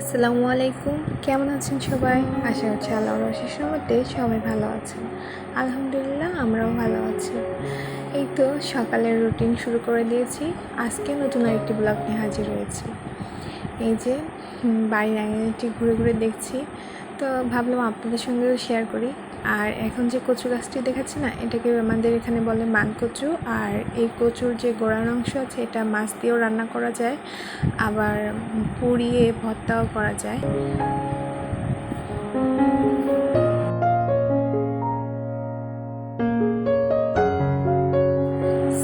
আসসালামু আলাইকুম। কেমন আছেন সবাই? আশা করছি আল্লাহর অশেষ মধ্যে সবাই ভালো আছেন। আলহামদুলিল্লাহ, আমরাও ভালো আছি। এই তো সকালের রুটিন শুরু করে দিয়েছি। আজকে নতুন আরেকটি ব্লগ নিয়ে হাজির হয়েছি। এই যে বাড়ির আঙিনাটি ঘুরে ঘুরে দেখছি। তো ভাবলাম আপনাদের সঙ্গেও শেয়ার করি। আর এখন যে কচু গাছটি দেখাচ্ছি না, এটাকে আমাদের এখানে বলে মান কচু আর এই কচুর যে গোড়ার অংশ আছে, এটা মাছ দিয়েও রান্না করা যায়, আবার পুড়িয়ে ভর্তাও করা যায়।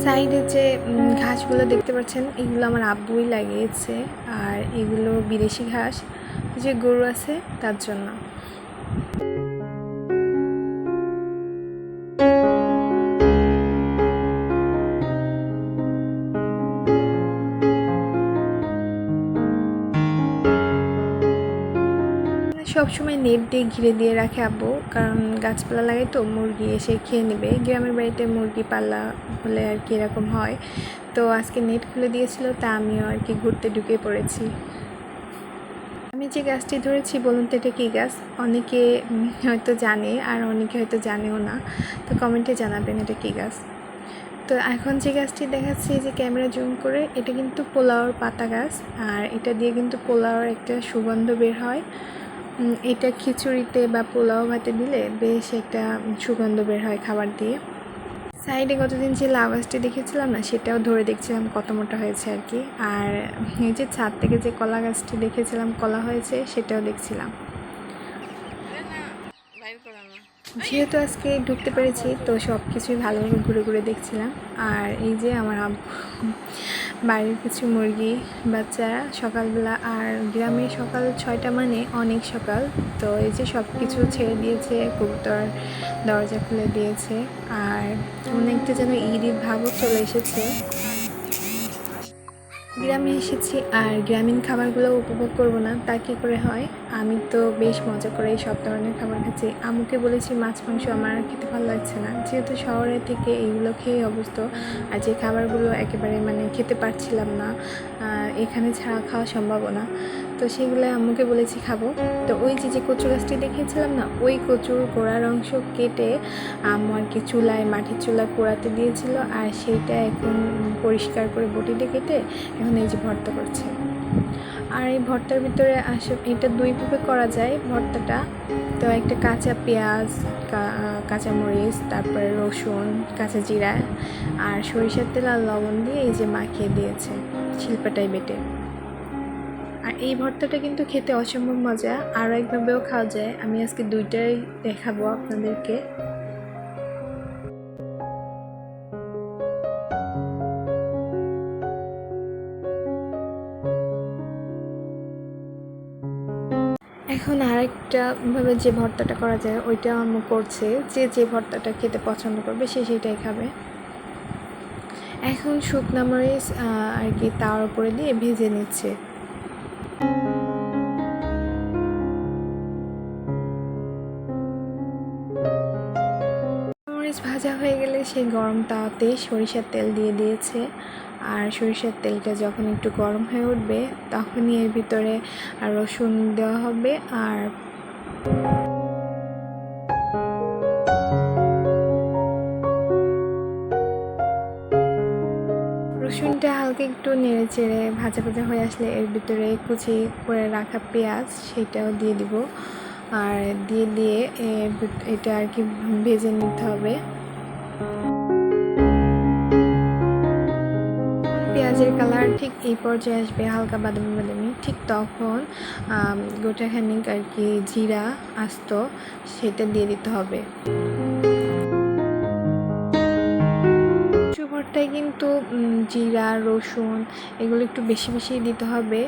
সাইডে যে ঘাসগুলো দেখতে পাচ্ছেন, এগুলো আমার আব্বুই লাগিয়েছে। আর এগুলো বিদেশি ঘাস। যে গরু আছে, তার জন্য। সবসময় নেট দিয়ে ঘিরে দিয়ে রাখে আব্বু, কারণ গাছপালা লাগে তো, মুরগি এসে খেয়ে নেবে। গ্রামের বাড়িতে মুরগি পাল্লা হলে আর কি এরকম হয়। তো আজকে নেট খুলে দিয়েছিল, তা আমিও আর কি ঘুরতে ঢুকে পড়েছি। আমি যে গাছটি ধরেছি, বলুন তো এটা কী গাছ অনেকে হয়তো জানে আর অনেকে হয়তো জানেও না। তো কমেন্টে জানাবেন এটা কী গাছ তো এখন যে গাছটি দেখাচ্ছি যে ক্যামেরা জুম করে, এটা কিন্তু পোলাওর পাতা গাছ আর এটা দিয়ে কিন্তু পোলাওর একটা সুগন্ধ বের হয়। এটা খিচুড়িতে বা পোলাও ভাতে দিলে বেশ একটা সুগন্ধ বের হয় খাবার দিয়ে। সাইডে কতদিন যে লাউ গাছটি দেখেছিলাম না, সেটাও ধরে দেখছিলাম কত মোটা হয়েছে আর কি। আর এই যে ছাদ থেকে যে কলা গাছটি দেখেছিলাম, কলা হয়েছে, সেটাও দেখছিলাম। যেহেতু আজকে ঢুকতে পেরেছি, তো সব কিছুই ভালোভাবে ঘুরে ঘুরে দেখছিলাম। আর এই যে আমার বাড়ির কিছু মুরগি, বাচ্চারা সকালবেলা, আর গ্রামে সকাল ছয়টা মানে অনেক সকাল। তো এই যে সব কিছু ছেড়ে দিয়েছে, কবুতর দরজা খুলে দিয়েছে, আর অনেকটা যেন ঈদ ভাবও চলে এসেছে। গ্রামে এসেছি আর গ্রামীণ খাবারগুলো উপভোগ করব না, তা কী করে হয়? আমি তো বেশ মজা করে এই সব ধরনের খাবার খাচ্ছি। আমুকে বলেছি, মাছ, মাংস আমার খেতে ভালো লাগছে না। যেহেতু শহরে থেকে এইগুলো খেয়ে অবস্থ আর যে খাবারগুলো একেবারে মানে খেতে পারছিলাম না এখানে ছাড়া খাওয়া সম্ভব না। তো সেগুলো আম্মুকে বলেছি, খাব। তো ওই যে যে কচু গাছটি দেখিয়েছিলাম না, ওই কচুর গোড়ার অংশ কেটে আম্মু আর কি চুলায়, মাটির চুলায় পোড়াতে দিয়েছিল আর সেইটা এখন পরিষ্কার করে বটিতে কেটে এখন এই যে ভর্তা করছে। আর এই ভর্তার ভিতরে আসে, এটা দুইভাবে করা যায়, ভর্তাটা। তো একটা কাঁচা পেঁয়াজ কাঁচা মরিচ, তারপরে রসুন, কাঁচা জিরা আর সরিষার তেল আর লবণ দিয়ে এই যে মাখিয়ে দিয়েছে। শিল্পাটাই বেটে আর এই ভর্তাটা কিন্তু খেতে অসম্ভব মজা। আরও একভাবেও খাওয়া যায়। আমি আজকে দুইটাই দেখাবো আপনাদেরকে। এখন আরেকটা ভাবে যে ভর্তাটা করা যায় ওইটা আম্মু করছে। যে যে ভর্তাটা খেতে পছন্দ করবে, সে সেটাই খাবে। এখন শুকনা মরিচ আর কি তার উপরে দিয়ে ভেজে নিচ্ছে। মরিচ ভাজা হয়ে গেলে সেই গরম তাওয়াতে সরিষার তেল দিয়ে দিয়েছে। আর সরিষার তেলটা যখন একটু গরম হয়ে উঠবে, তখনই এর ভিতরে রসুন দেওয়া হবে। আর একটু নেড়ে চেড়ে ভাজা ভাজা হয়ে আসলে এর ভিতরে কুচি করে রাখা পেঁয়াজ, সেটাও দিয়ে দিব। আর দিয়ে দিয়ে এটা আর কি ভেজে নিতে হবে। পেঁয়াজের কালার ঠিক এই পর্যায়ে আসবে, হালকা বাদামি বাদামি। ঠিক তখন গোটাখানিক আর কি জিরা, আস্ত, সেটা দিয়ে দিতে হবে। ভর্তায় কিন্তু জিরা, রসুন এগুলো একটু বেশি বেশি দিতে হবে।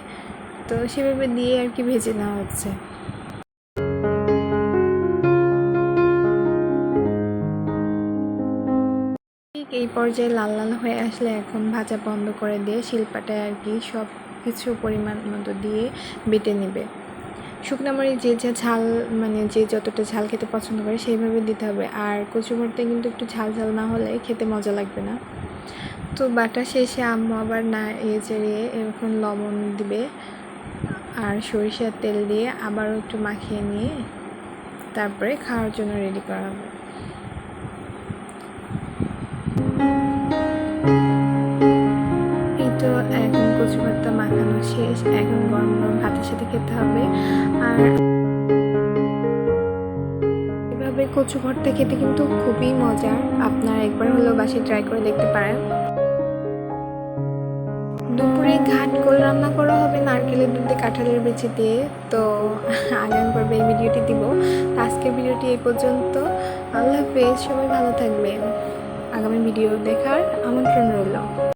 তো সেভাবে দিয়ে আর কি ভেজে নেওয়া হচ্ছে। ঠিক এই পর্যায়ে লাল লাল হয়ে আসলে এখন ভাজা বন্ধ করে দিয়ে শিল্পাটায় আর কি সব কিছু পরিমাণ মতো দিয়ে বেটে নেবে। শুকনো মরিচ যে যা ঝাল মানে যে যতটা ঝাল খেতে পছন্দ করে সেইভাবে দিতে হবে। আর কচু কিন্তু একটু ঝাল ঝাল না হলে খেতে মজা লাগবে না। তো বাটা শেষে আম্মু আবার না এ চেড়িয়ে এরকম লবণ দিবে আর সরিষার তেল দিয়ে আবারও একটু মাখিয়ে নিয়ে তারপরে খাওয়ার জন্য রেডি করা হবে। তো এখন কচু ভর্তা মাখানো শেষ, এখন গরম গরম ভাতের সাথে খেতে হবে। আর এভাবে কচু ভর্তা খেতে কিন্তু খুবই মজার। আপনারা একবার হলেও বাসায় ট্রাই করে দেখতে পারেন। দুপুরে ঘাট করে রান্না করা হবে নারকেলের দুধে কাঁঠালের বেছে দিয়ে। তো আগামী পর্বে এই ভিডিওটি দিব। তো আজকের ভিডিওটি এই পর্যন্ত। আল্লাহ হাফেজ, সবাই ভালো থাকবেন। আগামী ভিডিও দেখার আমন্ত্রণ রইল।